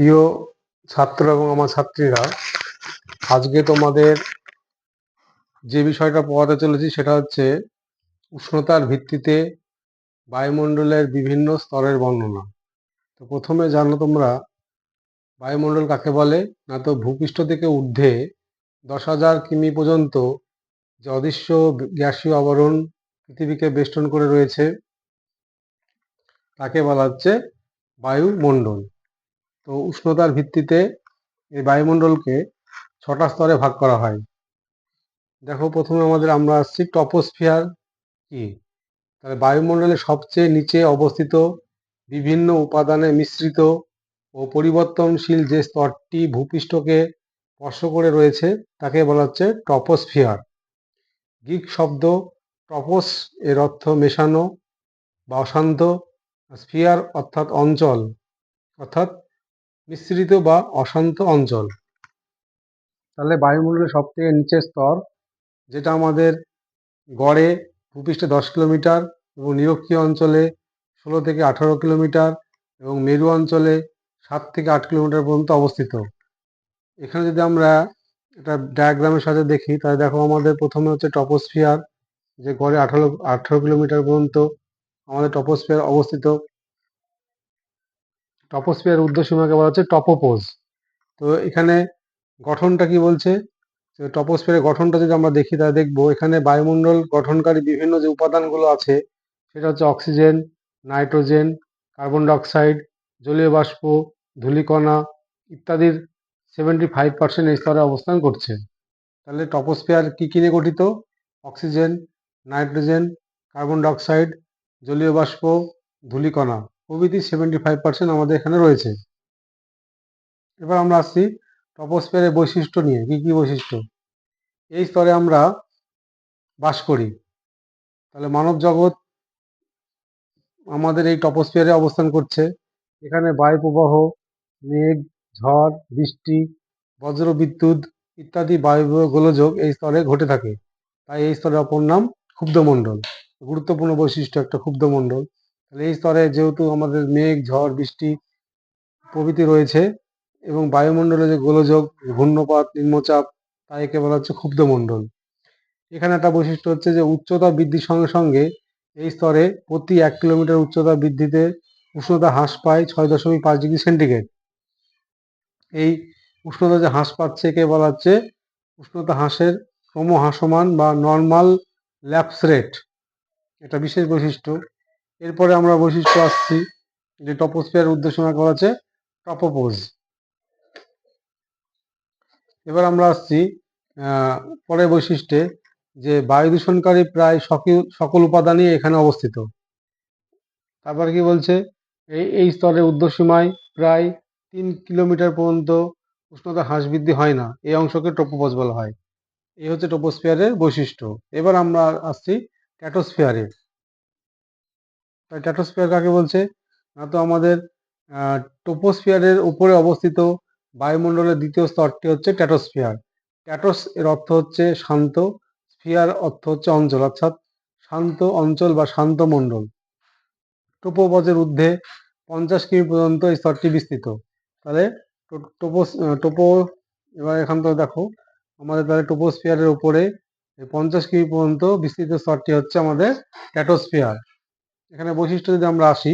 প্রিয় ছাত্র এবং আমার ছাত্রীরা, আজকে তোমাদের যে বিষয়টা পড়াতে চলেছি সেটা হচ্ছে উষ্ণতার ভিত্তিতে বায়ুমণ্ডলের বিভিন্ন স্তরের বর্ণনা। তো প্রথমে জানো তোমরা, বায়ুমণ্ডল কাকে বলে? না তো ভূপৃষ্ঠ থেকে ঊর্ধ্বে দশ হাজার কিমি পর্যন্ত যে অদৃশ্য গ্যাসীয় আবরণ পৃথিবীকে বেষ্টন করে রয়েছে, তাকে বলা হচ্ছে বায়ুমণ্ডল। তো উষ্ণতার ভিত্তিতে এই বায়ুমণ্ডলকে ছটা স্তরে ভাগ করা হয়। দেখো প্রথমে আমাদের আমরা আসছি টপোস্ফিয়ার কি? তাহলে বায়ুমণ্ডলের সবচেয়ে নিচে অবস্থিত বিভিন্ন উপাদানে মিশ্রিত ও পরিবর্তনশীল যে স্তরটি ভূপৃষ্ঠকে স্পর্শ করে রয়েছে, তাকে বলা হচ্ছে টপোস্ফিয়ার। গ্রিক শব্দ টপোস এর অর্থ মেশানো বা অশান্ত, স্ফিয়ার অর্থাৎ অঞ্চল, অর্থাৎ মিশ্রিত বা অশান্ত অঞ্চল। তাহলে বায়ুমণ্ডলের সব থেকে নিচের স্তর, যেটা আমাদের গড়ে ভূপৃষ্ঠে দশ কিলোমিটার এবং নিরক্ষীয় অঞ্চলে ষোলো থেকে আঠারো কিলোমিটার এবং মেরু অঞ্চলে সাত থেকে আট কিলোমিটার পর্যন্ত অবস্থিত। এখানে যদি আমরা এটা ডায়াগ্রামের সাথে দেখি, তাহলে দেখো আমাদের প্রথমে হচ্ছে টপোস্ফিয়ার যে গড়ে আঠারো আঠারো কিলোমিটার পর্যন্ত আমাদের টপোস্ফিয়ার অবস্থিত। টপোস্ফিয়ার ঊর্ধ্বসীমাকে বলা হচ্ছে টপোপোজ। তো এখানে গঠনটা কি বলছে? টপোস্ফিয়ারের গঠনটা যদি আমরা দেখি, তাহলে দেখব এখানে বায়ুমণ্ডল গঠনকারী বিভিন্ন যে উপাদানগুলো আছে, সেটা হচ্ছে অক্সিজেন, নাইট্রোজেন, কার্বন ডাইঅক্সাইড, জলীয় বাষ্প, ধূলিকণা ইত্যাদির সেভেন্টি ফাইভ পার্সেন্ট এই স্তরে অবস্থান করছে। তাহলে টপোস্ফিয়ার কী কী নিয়ে গঠিত? অক্সিজেন, নাইট্রোজেন, কার্বন ডাইঅক্সাইড, জলীয় বাষ্প, ধূলিকণা। প্রভৃতি সেভেন্টি ফাইভ পার্সেন্ট আমাদের এখানে রয়েছে। এবার আমরা আসছি টপোস্ফিয়ারের বৈশিষ্ট্য নিয়ে, কি কি বৈশিষ্ট্য? এই স্তরে আমরা বাস করি। তাহলে মানব জগৎ আমাদের এই টপোস্ফিয়ারে অবস্থান করছে। এখানে বায়ু প্রবাহ মেঘ, ঝড়, বৃষ্টি বজ্র বিদ্যুৎ ইত্যাদি বায়ু গোলযোগ এই স্তরে ঘটে থাকে। তাই এই স্তরের অপর নাম ক্ষুব্ধমণ্ডল। গুরুত্বপূর্ণ বৈশিষ্ট্য একটা ক্ষুব্ধমণ্ডল। তাহলে এই স্তরে যেহেতু আমাদের মেঘ, ঝড়, বৃষ্টি প্রভৃতি রয়েছে এবং বায়ুমণ্ডলে যে গোলযোগ, ঘূর্ণপাত, নিম্নচাপ তাই একে বলা হচ্ছে ক্ষুব্ধমণ্ডল। এখানে একটা বৈশিষ্ট্য হচ্ছে যে উচ্চতা বৃদ্ধির সঙ্গে সঙ্গে এই স্তরে প্রতি এক কিলোমিটার উচ্চতা বৃদ্ধিতে উষ্ণতা হ্রাস পায় ছয় দশমিক পাঁচ ডিগ্রি সেন্টিগ্রেড। এই উষ্ণতা যে হ্রাস পাচ্ছে একে বলা হচ্ছে উষ্ণতা হ্রাসের ক্রমহ্রাসমান বা নর্মাল ল্যাপস রেট এটা বিশেষ বৈশিষ্ট্য। এরপরে আমরা বৈশিষ্ট্য আসছি, যে টপোস্ফিয়ার উদ্দেশ্যমাকে করা হচ্ছে টপোপোজ। এবার আমরা আসছি পরের বৈশিষ্ট্যে, যে বায়ু দূষণকারী প্রায় সকল উপাদানই এখানে অবস্থিত। তারপর কি বলছে? এই এই স্তরের ঊর্ধ্বসীমায় প্রায় তিন কিলোমিটার পর্যন্ত উষ্ণতা হ্রাস বৃদ্ধি হয় না। এই অংশকে টোপোপজ বলা হয়। এই হচ্ছে টোপোস্ফিয়ারের বৈশিষ্ট্য। এবার আমরা আসছি ট্যাটোস্ফিয়ার কাকে বলছে? না তো আমাদের টোপোস্ফিয়ারের উপরে অবস্থিত বায়ুমণ্ডলের দ্বিতীয় স্তরটি হচ্ছে ট্যাটোস্ফিয়ার ট্যাটোস এর অর্থ হচ্ছে শান্ত স্ফিয়ার অর্থ হচ্ছে অঞ্চল, অর্থাৎ শান্ত অঞ্চল বা শান্ত মণ্ডল। টোপোপজের ঊর্ধ্বে পঞ্চাশ কিমি পর্যন্ত এই স্তরটি বিস্তৃত। তাহলে টোপো টোপো, এবার এখান থেকে দেখো, আমাদের তাহলে টোপোস্ফিয়ারের উপরে পঞ্চাশ কিমি পর্যন্ত বিস্তৃত স্তরটি হচ্ছে আমাদের ট্যাটোস্ফিয়ার এখানে বৈশিষ্ট্য যদি আমরা আসি,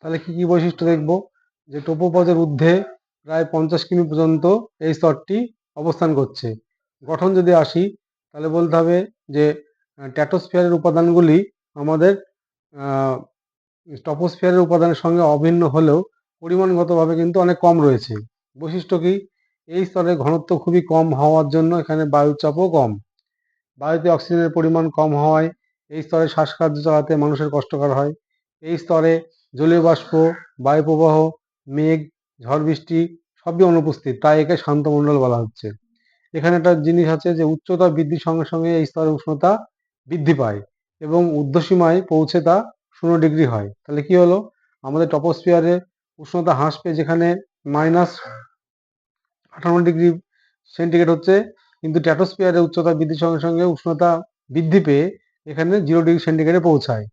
তাহলে কি কি বৈশিষ্ট্য দেখব? যে টোপোপজের ঊর্ধ্বে প্রায় পঞ্চাশ কিমি পর্যন্ত এই স্তরটি অবস্থান করছে। গঠন যদি আসি, তাহলে বলতে হবে যে ট্যাটোস্ফিয়ারের উপাদানগুলি আমাদের টপোস্ফিয়ারের উপাদানের সঙ্গে অভিন্ন হলেও পরিমাণগতভাবে কিন্তু অনেক কম রয়েছে। বৈশিষ্ট্য কি? এই স্তরে ঘনত্ব খুবই কম হওয়ার জন্য এখানে বায়ুচাপও কম। বায়ুতে অক্সিজেনের পরিমাণ কম হওয়ায় এই স্তরে শ্বাসকার্য চালাতে মানুষের কষ্টকর হয়। এই স্তরে জলীয় বাষ্প বায়ু প্রবাহ মেঘ, ঝড় বৃষ্টি সবই অনুপস্থিত, তাই একে শান্তমণ্ডল বলা হচ্ছে। এখানে একটা জিনিস আছে যে উচ্চতা বৃদ্ধির সঙ্গে সঙ্গে এই স্তরের উষ্ণতা বৃদ্ধি পায় এবং ঊর্ধ্বসীমায় পৌঁছে তা শূন্য ডিগ্রি হয়। তাহলে কি হলো? আমাদের টপোস্ফিয়ারে উষ্ণতা হ্রাস পেয়ে যেখানে মাইনাস আঠান্ন ডিগ্রি সেন্টিগ্রেড হচ্ছে, কিন্তু ট্যাটোস্ফিয়ারে উচ্চতা বৃদ্ধির সঙ্গে সঙ্গে উষ্ণতা বৃদ্ধি পেয়ে এখানে জিরো ডিগ্রি সেন্টিগ্রেডে পৌঁছায়।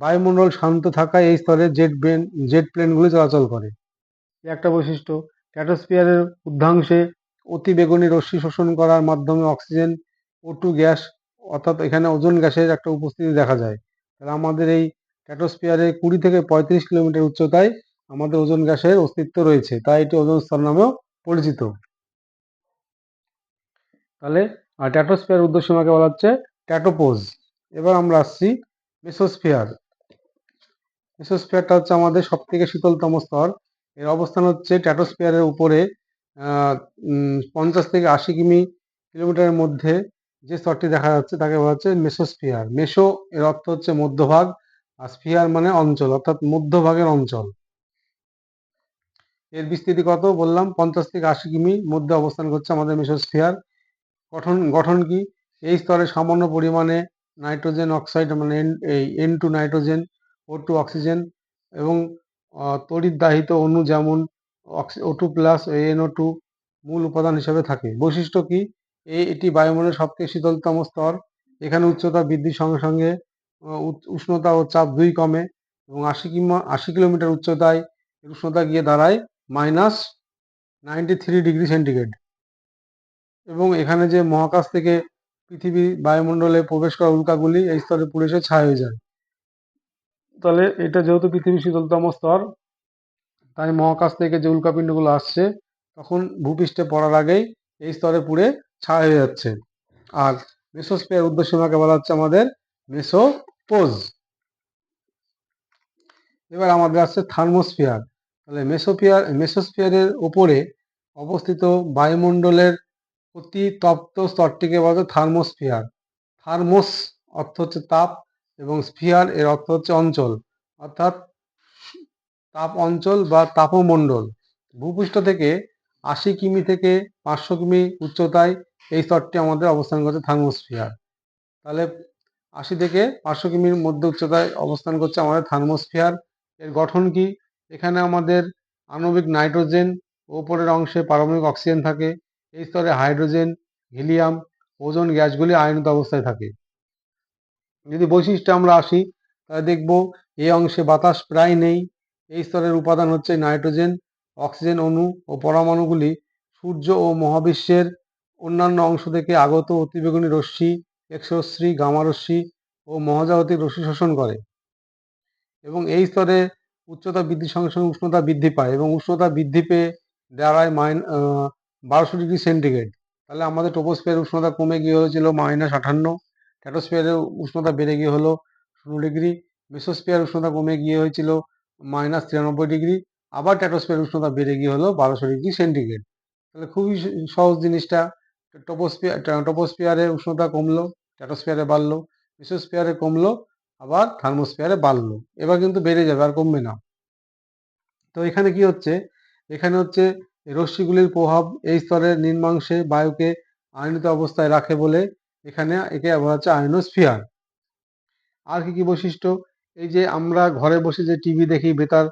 বায়ুমণ্ডল শান্ত থাকায় এই স্তরে জেট ব্রেন, জেট প্লেনগুলি চলাচল করে। একটা বৈশিষ্ট্য, স্ট্র্যাটোস্ফিয়ারের ঊর্ধ্বাংশে অতি বেগুনি রশ্মি শোষণ করার মাধ্যমে অক্সিজেন ও টু গ্যাস, অর্থাৎ এখানে ওজোন গ্যাসের একটা উপস্থিতি দেখা যায়। তাহলে আমাদের এই স্ট্র্যাটোস্ফিয়ারে কুড়ি থেকে পঁয়ত্রিশ কিলোমিটার উচ্চতায় আমাদের ওজোন গ্যাসের অস্তিত্ব রয়েছে। তাই এটি ওজোন স্তর নামেও পরিচিত। তাহলে, আর ট্যাটোস্ফিয়ার উর্ধ্বসীমাকে বলা হচ্ছে ট্যাটোপোজ এবার আমরা আসছি মেসোস্ফিয়ার মেসোস্ফিয়ারটা হচ্ছে আমাদের সব থেকে শীতলতম স্তর। এর অবস্থান হচ্ছে ট্যাটোস্ফিয়ারের উপরে পঞ্চাশ থেকে আশি কিমি, কিলোমিটারের মধ্যে যে স্তরটি দেখা যাচ্ছে তাকে বলা হচ্ছে মেসোস্ফিয়ার মেসো এর অর্থ হচ্ছে মধ্যভাগ, আর স্ফিয়ার মানে অঞ্চল, অর্থাৎ মধ্যভাগের অঞ্চল। এর বিস্তৃতি কত? বললাম, পঞ্চাশ থেকে আশি কিমি মধ্যে অবস্থান করছে আমাদের মেসোস্ফিয়ার গঠন গঠন কি? এই স্তরে সামান্য পরিমাণে নাইট্রোজেন অক্সাইড মানে এই N two nitrogen O two oxygen এবং তড়িৎদাহিত অণু যেমন O two plus NO two মূল উপাদান হিসেবে থাকে। বৈশিষ্ট্য কি? এটি বায়ুমণ্ডলের সবচেয়ে শীতলতম স্তর। এখানে উচ্চতা বৃদ্ধির সঙ্গে সঙ্গে উষ্ণতা ও চাপ দুই কমে এবং আশি কিমা, আশি কিলোমিটার উচ্চতায় উষ্ণতা গিয়ে দাঁড়ায় minus ninety three degree centigrade. এবং এখানে যে মহাকাশ থেকে পৃথিবী বায়ুমণ্ডলে প্রবেশ করা উল্কাগুলি এই স্তরে পুড়ে এসে ছাই হয়ে যায়। তাহলে এটা যেহেতু পৃথিবীর শীতলতম স্তর, তাই মহাকাশ থেকে যে উল্কাপিণ্ডগুলো আসছে, তখন ভূপৃষ্ঠে পড়ার আগেই এই স্তরে পুড়ে ছাই হয়ে যাচ্ছে। আর মেসোস্ফিয়ার উর্ধ্বসীমাকে বলা হচ্ছে আমাদের মেসোপোজ। এবার আমাদের আসছে থার্মোস্ফিয়ার। তাহলে মেসোফিয়ার, মেসোস্ফিয়ারের উপরে অবস্থিত বায়ুমণ্ডলের অতি তপ্ত স্তরটিকে বলা হয় থার্মোস্ফিয়ার। থার্মোস অর্থ হচ্ছে তাপ এবং স্ফিয়ার এর অর্থ হচ্ছে অঞ্চল। অর্থাৎ তাপ অঞ্চল বা তাপমণ্ডল। ভূপৃষ্ঠ থেকে আশি কিমি থেকে পাঁচশো কিমি উচ্চতায় এই স্তরটি আমাদের অবস্থান করছে থার্মোস্ফিয়ার। তাহলে আশি থেকে পাঁচশো কিমির মধ্যে উচ্চতায় অবস্থান করছে আমাদের থার্মোস্ফিয়ার। এর গঠন কি? এখানে আমাদের আণবিক নাইট্রোজেন ওপরের অংশে পারমাণবিক অক্সিজেন থাকে। এই স্তরে হাইড্রোজেন, হিলিয়াম, ওজন গ্যাসগুলি আয়নিত অবস্থায় থাকে। যদি বৈশিষ্ট্যে আমরা আসি, তাহলে দেখব এই অংশে বাতাস প্রায় নেই। এই স্তরের উপাদান হচ্ছে নাইট্রোজেন, অক্সিজেন অণু ও পরমাণুগুলি সূর্য ও মহাবিশ্বের অন্যান্য অংশ থেকে আগত অতিবেগুনি রশ্মি, এক্সরশ্মি গামা রশ্মি ও মহাজাগতিক রশ্মি শোষণ করে এবং এই স্তরে উচ্চতা বৃদ্ধির সঙ্গে সঙ্গে উষ্ণতা বৃদ্ধি পায় এবং উষ্ণতা বৃদ্ধি পেয়ে দাঁড়ায় মাইন বারোশো ডিগ্রি সেন্টিগ্রেড। তাহলে আমাদের টোপোস্ফিয়ার উষ্ণতা কমে গিয়ে হয়েছিল মাইনাস আটান্ন স্ট্র্যাটোস্ফিয়ারের উষ্ণতা বেড়ে গিয়ে হলো ষোলো ডিগ্রি মেসোস্ফিয়ার উষ্ণতা কমে গিয়ে হয়েছিল মাইনাস তিরানব্বই ডিগ্রি, আবার ট্যাটোস্ফিয়ার উষ্ণতা বেড়ে গিয়ে হলো বারোশো ডিগ্রি সেন্টিগ্রেড। তাহলে খুবই সহজ জিনিসটা টোপোস্ফিয়ার টোপোস্ফিয়ারের উষ্ণতা কমলো ট্যাটোস্ফিয়ারে বাড়লো মেসোস্ফিয়ারে কমলো, আবার থার্মোস্ফিয়ারে বাড়লো। এবার কিন্তু বেড়ে যাবে, আর কমবে না। তো এখানে কি হচ্ছে? এখানে হচ্ছে রশ্মিগুলির প্রভাব এই স্তরের নিম্নাংশে বায়ুকে আয়নিত অবস্থায় রাখে বলে এখানে একে বলা হচ্ছে আয়নোস্ফিয়ার। আর কি কি বৈশিষ্ট্য? এই যে আমরা ঘরে বসে যে টিভি দেখি, বেতার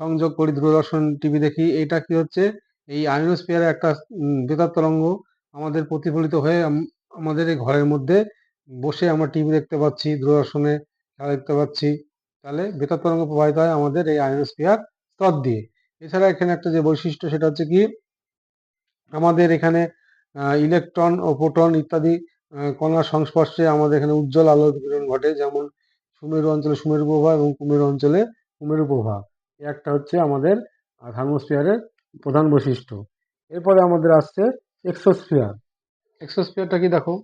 সংযোগ করি, দূরদর্শন টিভি দেখি এটা কি হচ্ছে? এই আয়নোস্ফিয়ারের একটা বেতার তরঙ্গ আমাদের প্রতিফলিত হয়ে আমাদের এই ঘরের মধ্যে বসে আমরা টিভি দেখতে পাচ্ছি, দূরদর্শনে খেলা দেখতে পাচ্ছি। তাহলে বেতার তরঙ্গ প্রবাহিত হয় আমাদের এই আয়নোস্ফিয়ার স্তর দিয়ে। এছাড়া এখানে একটা যে বৈশিষ্ট্য সেটা হচ্ছে কি, আমাদের এখানে ইলেকট্রন ও প্রোটন ইত্যাদি কণার সংস্পর্শে আমাদের এখানে উজ্জ্বল আলোর বিকিরণ ঘটে, যেমন সুমেরু অঞ্চলে সুমেরু প্রভা এবং কুমেরু অঞ্চলে কুমেরু প্রভা একটা হচ্ছে আমাদের থার্মোস্ফিয়ারের প্রধান বৈশিষ্ট্য। এরপরে আমাদের আসছে এক্সোস্ফিয়ার। এক্সোস্ফিয়ারটা কি দেখো?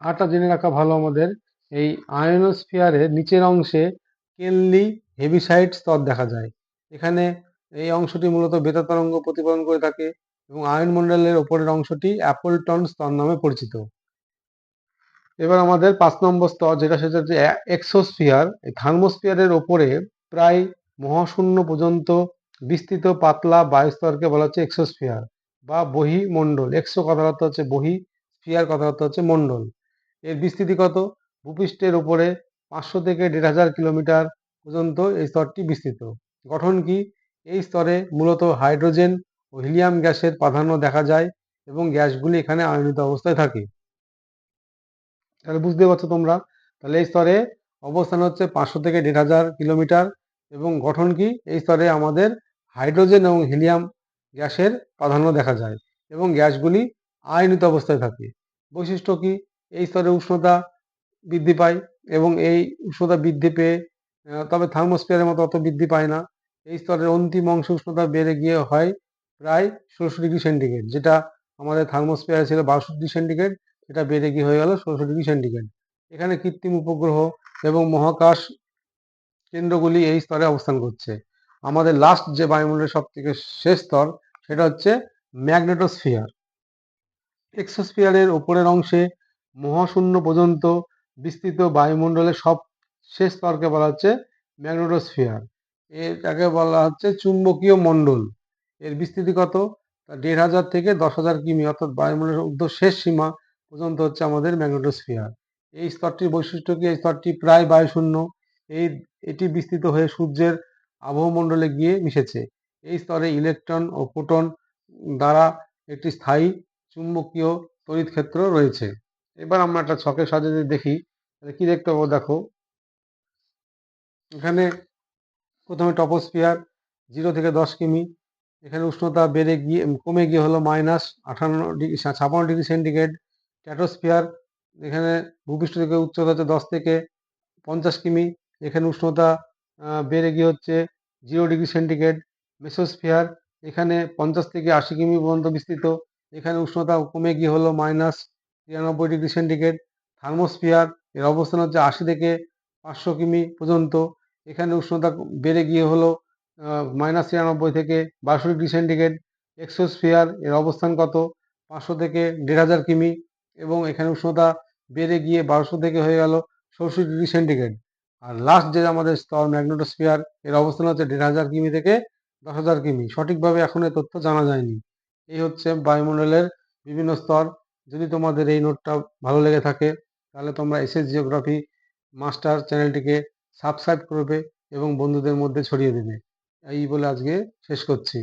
আরটা জেনে রাখা ভালো আমাদের, এই আয়নোস্ফিয়ারের নিচের অংশে কেনলি হেভিসাইড স্তর দেখা যায়। এখানে এই অংশটি মূলত বেতা তরঙ্গ প্রতিফলন করে থাকে এবং আয়নমণ্ডলের ওপরের অংশটি অ্যাপলটন স্তর নামে পরিচিত। এবার আমাদের পাঁচ নম্বর স্তর, যেটা সেটা হচ্ছে এক্সোস্ফিয়ার এই থার্মোস্ফিয়ারের ওপরে প্রায় মহাশূন্য পর্যন্ত বিস্তৃত পাতলা বায়ুস্তরকে বলা হচ্ছে এক্সোস্ফিয়ার বা বহিমণ্ডল। এক্সো কথার অর্থ হচ্ছে বহি স্ফিয়ার কথার অর্থ হচ্ছে মণ্ডল। এর বিস্তৃতি কত? ভূপৃষ্ঠের উপরে পাঁচশো থেকে দেড় হাজার কিলোমিটার পর্যন্ত এই স্তরটি বিস্তৃত। গঠন কি? এই স্তরে মূলত হাইড্রোজেন ও হিলিয়াম গ্যাসের প্রাধান্য দেখা যায় এবং গ্যাসগুলি এখানে আয়নিত অবস্থায় থাকে। তাহলে বুঝতে পারছ তোমরা? তাহলে এই স্তরে অবস্থান হচ্ছে পাঁচশো থেকে দেড় হাজার কিলোমিটার এবং গঠন কি? এই স্তরে আমাদের হাইড্রোজেন এবং হিলিয়াম গ্যাসের প্রাধান্য দেখা যায় এবং গ্যাসগুলি আয়নিত অবস্থায় থাকে। বৈশিষ্ট্য কি? এই স্তরে উষ্ণতা বৃদ্ধি পায় এবং এই উষ্ণতা বৃদ্ধি পেয়ে তবে থার্মোস্ফিয়ারের মতো অত বৃদ্ধি পায় না। এই স্তরের অন্তিম অংশ উষ্ণতা বেড়ে গিয়ে হয় প্রায় ষোলোশো ডিগ্রি সেন্টিগ্রেড, যেটা আমাদের থার্মোস্ফিয়ার ছিল বারোশো ডিগ্রি সেন্টিগ্রেড, সেটা বেড়ে গিয়ে হয়ে গেল ষোলোশো ডিগ্রি সেন্টিগ্রেড। এখানে কৃত্রিম উপগ্রহ এবং মহাকাশ কেন্দ্রগুলি এই স্তরে অবস্থান করছে। আমাদের লাস্ট যে বায়ুমণ্ডলের সব থেকে শেষ স্তর, সেটা হচ্ছে ম্যাগনেটোস্ফিয়ার এক্সোস্ফিয়ারের উপরের অংশে মহাশূন্য পর্যন্ত বিস্তৃত বায়ুমণ্ডলের সব শেষ স্তরকে বলা হচ্ছে ম্যাগনেটোস্ফিয়ার এটাকে বলা হচ্ছে চুম্বকীয় মণ্ডল। এর বিস্তৃতি কত? দেড় হাজার থেকে দশ হাজার কিমি, অর্থাৎ বায়ুমণ্ডলের উর্ধ্ব শেষ সীমা পর্যন্ত হচ্ছে আমাদের ম্যাগনেটোস্ফিয়ার। এই স্তরটির বৈশিষ্ট্য কি? এই স্তরটি প্রায় বায়ুশূন্য। এই, এটি বিস্তৃত হয়ে সূর্যের আবহমণ্ডলে গিয়ে মিশেছে। এই স্তরে ইলেকট্রন ও প্রোটন দ্বারা একটি স্থায়ী চুম্বকীয় তড়িৎ ক্ষেত্র রয়েছে। এবার আমরা একটা ছকের সাহায্যে দেখি, তাহলে কি দেখতে পাবো? দেখো, এখানে প্রথমে টপোস্ফিয়ার জিরো থেকে দশ কিমি। এখানে উষ্ণতা বেড়ে গিয়ে, কমে গিয়ে হলো মাইনাস আঠান্ন ডিগ্রি ছাপান্ন ডিগ্রি সেন্টিগ্রেড। ট্যাটোস্ফিয়ার এখানে ভূপৃষ্ঠ থেকে উচ্চতা হচ্ছে দশ থেকে পঞ্চাশ কিমি। এখানে উষ্ণতা বেড়ে গিয়ে হচ্ছে জিরো ডিগ্রি সেন্টিগ্রেড। মেসোস্ফিয়ার, এখানে পঞ্চাশ থেকে আশি কিমি পর্যন্ত বিস্তৃত। এখানে উষ্ণতা কমে গিয়ে হলো মাইনাস তিরানব্বই ডিগ্রি সেন্টিগ্রেড। থার্মোস্ফিয়ার, এর অবস্থান হচ্ছে আশি থেকে পাঁচশো কিমি পর্যন্ত। এখানে উষ্ণতা বেড়ে গিয়ে হলো মাইনাস তিরানব্বই থেকে বারোশো ডিগ্রি সেন্টিগ্রেড এক্সোস্ফিয়ার এর অবস্থান কত? পাঁচশো থেকে দেড় হাজার কিমি এবং এখানে উষ্ণতা বেড়ে গিয়ে বারোশো থেকে হয়ে গেল ষোলোশো ডিগ্রি সেন্টিগ্রেড আর লাস্ট যে আমাদের স্তর ম্যাগনেটোস্ফিয়ার এর অবস্থান হচ্ছে দেড় হাজার কিমি থেকে দশ হাজার কিমি। সঠিকভাবে এখন এই তথ্য জানা যায়নি। এই হচ্ছে বায়ুমণ্ডলের বিভিন্ন স্তর। যদি তোমাদের এই নোটটা ভালো লেগে থাকে, তাহলে তোমরা এসএস জিওগ্রাফি মাস্টার চ্যানেলটিকে সাবস্ক্রাইব করবে এবং বন্ধুদের মধ্যে ছড়িয়ে দেবে। এই বলে আজকে শেষ করছি।